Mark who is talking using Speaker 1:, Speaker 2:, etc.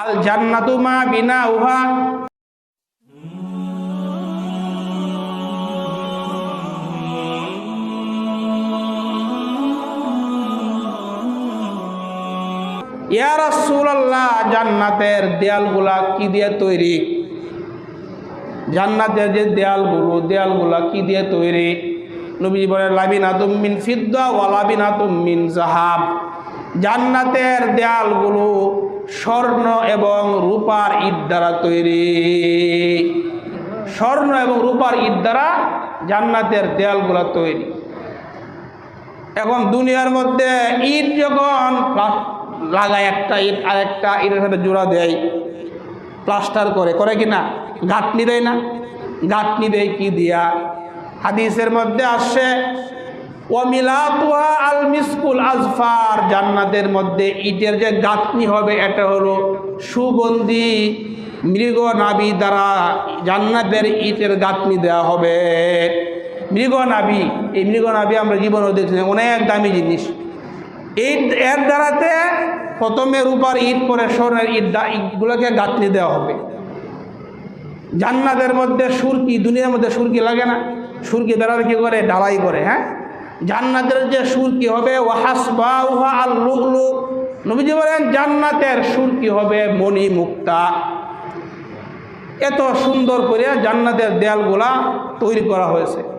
Speaker 1: আল জান্নাতু মা বিনা উহা ইয়া রাসূলুল্লাহ, জান্নাতের দেয়ালগুলা কি দিয়ে তৈরি? জান্নাতের যে দেয়ালগুলো, দেয়ালগুলা কি দিয়ে তৈরি? নবী বলেন লাবিনা তুমিন ফিদ্দা ওয়া লাবিনা তুমিন জাহাব জান্নাতের দেয়ালগুলো স্বর্ণ এবং রূপার ইট দ্বারা তৈরি। স্বর্ণ এবং রূপার ইট দ্বারা জান্নাতের দেয়ালগুলো তৈরি। এখন দুনিয়ার মধ্যে ইট যখন লাগায় একটা ইট আর একটা ইটের সাথে জোড়া দেয়, প্লাস্টার করে করে কি না? গাঁথনি দেয় না? গাঁথনি দেয় কি দিয়া? হাদিসের মধ্যে আসছে ওমিলাতুহা আল জান্নাতের মধ্যে ইটের যে গাঁথনি হবে, এটা হলো সুগন্ধি। মৃগ নাবি দ্বারা জান্নাতের ইটের গাঁথনি দেওয়া হবে। মৃগ নাবি এই মৃগ নাবি আমরা জীবনেও দেখছি অনেক দামি জিনিস। এই এর দ্বারাতে প্রথমে রূপার ইট, পরে স্বর্ণের ইট ইটগুলোকে গাঁথনি দেওয়া হবে। জান্নাতের মধ্যে সুরকি, দুনিয়ার মধ্যে সুরকি লাগে না। সুরকি দ্বারা কি করে? ডালাই করে হ্যাঁ? জান্নাতের যে সুর কি হবে? ওয়াহাসবা উহা আর লুকলু নবীজি বলেন, জান্নাতের সুর কি হবে? মণি মুক্তা এত সুন্দর করে জান্নাতের দেয়ালগুলা তৈরি করা হয়েছে।